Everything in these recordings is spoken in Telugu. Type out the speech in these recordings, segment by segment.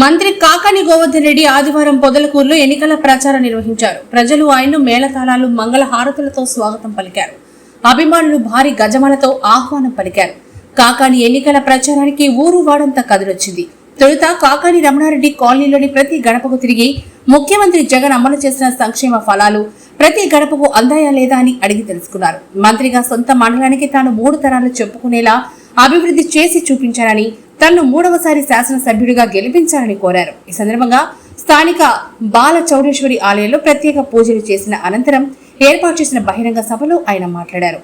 మంత్రి కాకాని గోవర్ధన్ రెడ్డి ఆదివారం పొదలకూరులో ఎన్నికల ప్రచారం నిర్వహించారు. ప్రజలు ఆయన్ను మేళతాళాలు మంగళ హారతులతో స్వాగతం పలికారు. అభిమానులు భారీ గజమాలతో ఆహ్వానం పలికారు. కాకాని ఎన్నికల ప్రచారానికి ఊరు వాడంతా కదిలొచ్చింది. తొలుత కాకాని రమణారెడ్డి కాలనీలోని ప్రతి గడపకు తిరిగి ముఖ్యమంత్రి జగన్ అమలు చేసిన సంక్షేమ ఫలాలు ప్రతి గడపకు అందాయా లేదా అని అడిగి తెలుసుకున్నారు. మంత్రిగా సొంత మండలానికి తాను మూడు తరాలు చెప్పుకునేలా అభివృద్ధి చేసి చూపించారని తనను మూడవసారి శాసనసభ్యుడిగా గెలిపించాలని కోరారు. ఈ సందర్భంగా స్థానిక బాల చౌడేశ్వరి ఆలయంలో ప్రత్యేక పూజలు చేసిన అనంతరం ఏర్పాటు చేసిన బహిరంగ సభలో ఆయన మాట్లాడారు.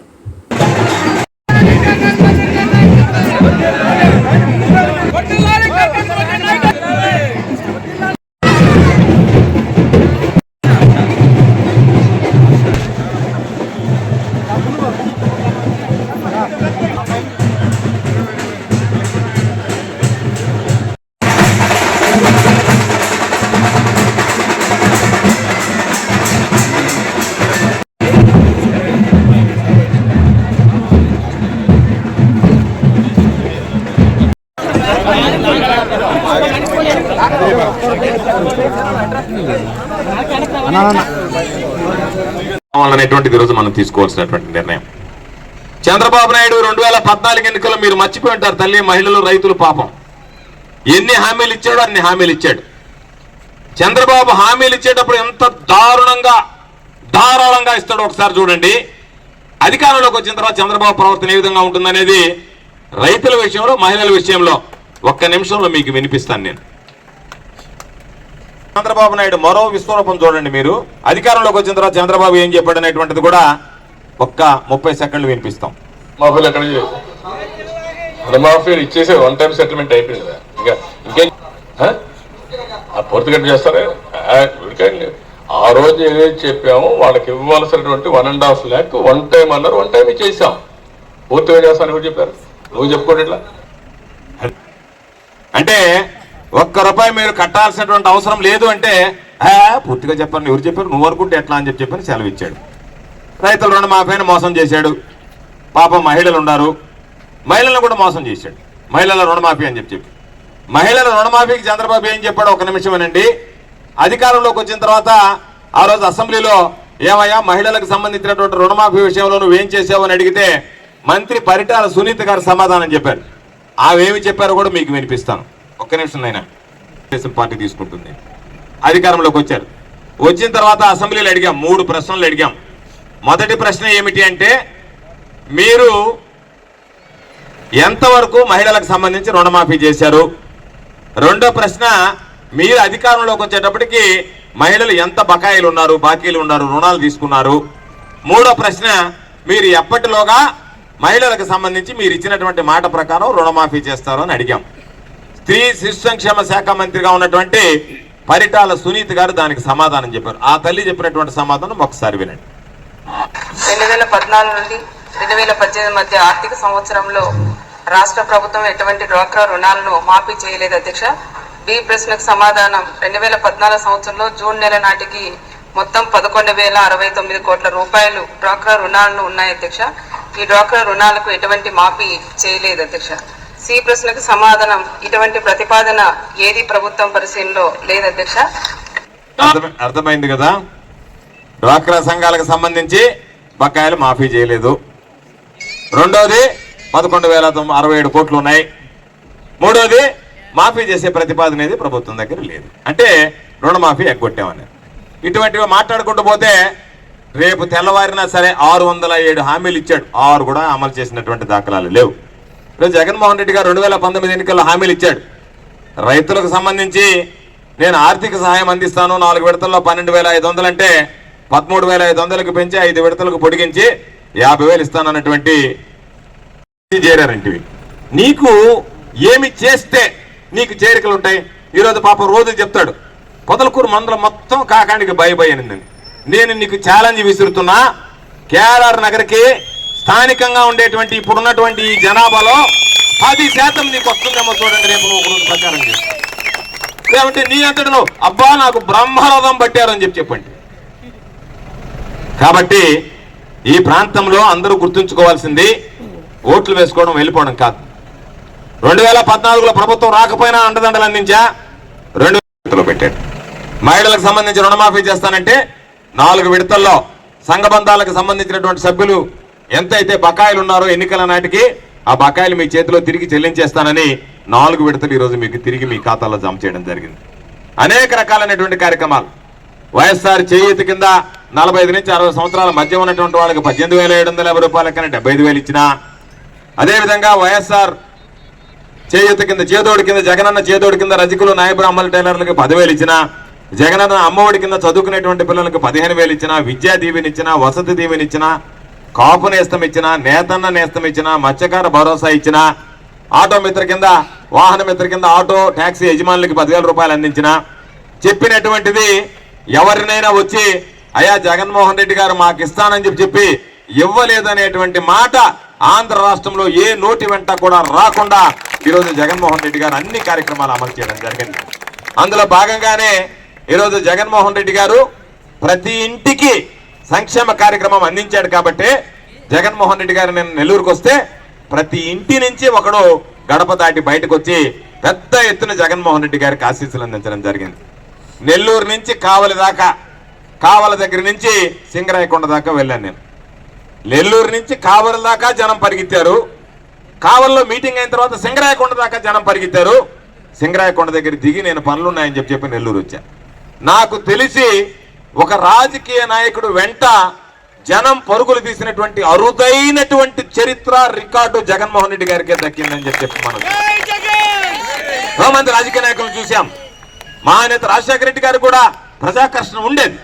కావాలనేటువంటిది ఈరోజు మనం తీసుకోవాల్సినటువంటి నిర్ణయం. చంద్రబాబు నాయుడు రెండు వేల పద్నాలుగు ఎన్నికల్లో మీరు మర్చిపోయి ఉంటారు తల్లి మహిళలు రైతులు పాపం. ఎన్ని హామీలు ఇచ్చాడో అన్ని హామీలు ఇచ్చాడు. చంద్రబాబు హామీలు ఇచ్చేటప్పుడు ఎంత దారుణంగా ధారాళంగా ఇస్తాడో ఒకసారి చూడండి. అధికారంలోకి వచ్చిన తర్వాత చంద్రబాబు ప్రవర్తన ఏ విధంగా ఉంటుందనేది రైతుల విషయంలో మహిళల విషయంలో ఒక్క నిమిషంలో మీకు వినిపిస్తాను నేను. చంద్రబాబు నాయుడు మరో విశ్వరూపం చూడండి మీరు. అధికారంలోకి వచ్చిన తర్వాత చంద్రబాబు ఏం చెప్పాడు అనేటువంటిది కూడా ఒక్క ముప్పై సెకండ్లు వినిపిస్తాం. మాఫీలు ఎక్కడ చేయవు రుణమాఫీలు ఇచ్చేసే వన్ టైం సెటిల్మెంట్ అయిపోయింది కదా. ఇంకా ఇంకేం? ఆ? ఆ పూర్తి కట్ చేస్తారా? ఆ, రోజు ఏదైతే చెప్పామో వాళ్ళకి ఇవ్వాల్సినటువంటి one and half lakh one time అన్నారు వన్ టైం ఇచ్చేసాం. పూర్తిగా చేస్తాను ఎవరు చెప్పారు? నువ్వు చెప్పుకోండి ఇట్లా. అంటే ఒక్క రూపాయి మీరు కట్టాల్సినటువంటి అవసరం లేదు అంటే పూర్తిగా చెప్పాను ఎవరు చెప్పారు? నువ్వు అనుకుంటే ఎట్లా? అని చెప్పి చెప్పని సెలవు ఇచ్చాడు రైతులు రుణమాఫీని మోసం చేశాడు. పాపం మహిళలు ఉన్నారు. మహిళలను కూడా మోసం చేశాడు. మహిళల రుణమాఫీ అని చెప్పి చెప్పి. మహిళల రుణమాఫీకి చంద్రబాబు ఏం చెప్పాడు ఒక నిమిషం అనండి అధికారంలోకి వచ్చిన తర్వాత ఆ రోజు అసెంబ్లీలో ఏమయ్యా మహిళలకు సంబంధించినటువంటి రుణమాఫీ విషయంలో నువ్వేం చేసావు అని అడిగితే మంత్రి పరిటాల సునీత గారు సమాధానం చెప్పారు. ఆమెమి చెప్పారో కూడా మీకు వినిపిస్తాను. ఒక్క నిమిషం నైనా తెలుగుదేశం పార్టీ తీసుకుంటుంది. అధికారంలోకి వచ్చారు. వచ్చిన తర్వాత అసెంబ్లీలో అడిగాం మూడు ప్రశ్నలు అడిగాం. మొదటి ప్రశ్న ఏమిటి అంటే మీరు ఎంతవరకు మహిళలకు సంబంధించి రుణమాఫీ చేశారు? రెండో ప్రశ్న మీరు అధికారంలోకి వచ్చేటప్పటికి మహిళలు ఎంత బకాయిలు ఉన్నారు బాకీలు ఉన్నారు రుణాలు తీసుకున్నారు? మూడో ప్రశ్న మీరు ఎప్పటిలోగా మహిళలకు సంబంధించి మీరు ఇచ్చినటువంటి మాట ప్రకారం రుణమాఫీ చేస్తారు అని అడిగాం. స్త్రీ శిశు సంక్షేమ శాఖ మంత్రిగా ఉన్నటువంటి పరిటాల సునీత్ గారు దానికి సమాధానం చెప్పారు. ఆ తల్లి చెప్పినటువంటి సమాధానం ఒకసారి వినండి. రెండు వేల పద్నాలుగు నుండి రెండు వేల పద్దెనిమిది మధ్య ఆర్థిక సంవత్సరంలో రాష్ట్ర ప్రభుత్వం ఎటువంటి డ్వాక్రా రుణాలను మాఫీ చేయలేదు అధ్యక్ష. బి ప్రశ్నకు సమాధానం రెండు వేల పద్నాలుగు సంవత్సరంలో జూన్ నెల నాటికి మొత్తం పదకొండు వేల అరవై తొమ్మిది కోట్ల రూపాయలు డ్వాక్రా రుణాలను ఉన్నాయి అధ్యక్ష. ఈ డ్వాక్రా రుణాలకు ఎటువంటి మాఫీ చేయలేదు అధ్యక్ష. సి ప్రశ్నకు సమాధానం ఇటువంటి ప్రతిపాదన ఏది ప్రభుత్వం పరిశీలనలో లేదు అధ్యక్ష? అర్థమైంది కదా? డ్వాక్రా సంఘాలకు సంబంధించి బకాయిలు మాఫీ చేయలేదు. రెండోది పదకొండు వేల తొమ్మిది అరవై ఏడు కోట్లు ఉన్నాయి. మూడోది మాఫీ చేసే ప్రతిపాదన అనేది ప్రభుత్వం దగ్గర లేదు. అంటే రుణమాఫీ ఎగ్గొట్టామని. ఇటువంటివి మాట్లాడుకుంటూ పోతే రేపు తెల్లవారినా సరే ఆరు వందల ఏడు హామీలు ఇచ్చాడు. ఆరు కూడా అమలు చేసినటువంటి దాఖలాలు లేవు. రేపు జగన్మోహన్ రెడ్డి గారు రెండు వేల పంతొమ్మిది ఎన్నికల్లో హామీలు ఇచ్చాడు. రైతులకు సంబంధించి నేను ఆర్థిక సహాయం అందిస్తాను. నాలుగు విడతల్లో పన్నెండు వేల ఐదు వందలు అంటే పదమూడు వేల ఐదు వందలకు పెంచి ఐదు విడతలకు పొడిగించి యాభై వేలు ఇస్తానన్నటువంటి చేరారంటివి నీకు ఏమి చేస్తే నీకు చేరికలు ఉంటాయి? ఈరోజు పాపం రోజు చెప్తాడు. పొదలకూరు మండలం మొత్తం కాకానికి భయ భయ అనిందని నేను నీకు ఛాలెంజ్ విసురుతున్నా. కేఆర్ఆర్ నగర్కి స్థానికంగా ఉండేటువంటి ఇప్పుడున్నటువంటి ఈ జనాభాలో పది శాతం నీకు వస్తుందేమో చూడండి రేపు నువ్వు ఒక ప్రచారం చేస్తా లేకుంటే నీ అంతటి నువ్వు అబ్బా నాకు బ్రహ్మరథం పట్టారని చెప్పి చెప్పండి. కాబట్టి ఈ ప్రాంతంలో అందరూ గుర్తుంచుకోవాల్సింది ఓట్లు వేసుకోవడం వెళ్ళిపోవడం కాదు. రెండు వేల పద్నాలుగులో ప్రభుత్వం రాకపోయినా అండదండలు అందించా. రెండు పెట్టాడు. మహిళలకు సంబంధించి రుణమాఫీ చేస్తానంటే నాలుగు విడతల్లో సంఘబంధాలకు సంబంధించినటువంటి సభ్యులు ఎంతైతే బకాయిలు ఉన్నారో ఎన్నికల నాటికి ఆ బకాయిలు మీ చేతిలో తిరిగి చెల్లించేస్తానని నాలుగు విడతలు ఈరోజు మీకు తిరిగి మీ ఖాతాలో జమ చేయడం జరిగింది. అనేక రకాలైనటువంటి కార్యక్రమాలు. వైఎస్ఆర్ చేయూత కింద నలభై ఐదు నుంచి అరవై సంవత్సరాల మధ్య ఉన్నటువంటి వాళ్ళకి పద్దెనిమిది వేల ఏడు వందల యాభై రూపాయల కన్నా డెబ్బై ఐదు వేలు ఇచ్చినా అదేవిధంగా వైఎస్ఆర్ చేయూత కింద చేదోడు కింద జగనన్న చేదోడు కింద రజకులు నాయబ్రాహ్మణ టైలర్లకి పదివేలు ఇచ్చిన జగనన్న అమ్మఒడి కింద చదువుకునేటువంటి పిల్లలకు పదిహేను వేలు ఇచ్చిన విద్యా దీవెనిచ్చినా వసతి దీవెనిచ్చిన కాపు నేస్తం ఇచ్చిన నేతన్న నేస్తం ఇచ్చిన మత్స్యకార భరోసా ఇచ్చిన ఆటో మిత్ర కింద వాహన మిత్ర కింద ఆటో ట్యాక్సీ యజమానులకి పదివేల రూపాయలు అందించిన చెప్పినటువంటిది ఎవరినైనా వచ్చి అయా జగన్మోహన్ రెడ్డి గారు మాకు ఇస్తానని చెప్పి చెప్పి ఇవ్వలేదనేటువంటి మాట ఆంధ్ర రాష్ట్రంలో ఏ నోటి వెంట కూడా రాకుండా ఈరోజు జగన్మోహన్ రెడ్డి గారు అన్ని కార్యక్రమాలు అమలు చేయడం జరిగింది. అందులో భాగంగానే ఈరోజు జగన్మోహన్ రెడ్డి గారు ప్రతి ఇంటికి సంక్షేమ కార్యక్రమం అందించాడు కాబట్టి జగన్మోహన్ రెడ్డి గారు నేను నెల్లూరుకు వస్తే ప్రతి ఇంటి నుంచి ఒకడు గడప దాటి బయటకు వచ్చి పెద్ద ఎత్తున జగన్మోహన్ రెడ్డి గారికి ఆశీస్సులు అందించడం జరిగింది. నెల్లూరు నుంచి కావలి దాకా కావల దగ్గర నుంచి సింగరాయకొండ దాకా వెళ్ళాను నేను. నెల్లూరు నుంచి కావలి దాకా జనం పరిగెత్తారు. కావల్లో మీటింగ్ అయిన తర్వాత సింగరాయకొండ దాకా జనం పరిగెత్తారు. సింగరాయకొండ దగ్గర దిగి నేను పనులున్నాయని చెప్పి చెప్పి నెల్లూరు వచ్చాను నాకు తెలిసి ఒక రాజకీయ నాయకుడు వెంట జనం పరుగులు తీసినటువంటి అరుదైనటువంటి చరిత్ర రికార్డు జగన్మోహన్ రెడ్డి గారికే దక్కిందని చెప్పి చెప్పి మనం మంది రాజకీయ నాయకులు చూశాం. మా నేత రాజశేఖర రెడ్డి గారు కూడా ప్రజాకర్షణ ఉండేది.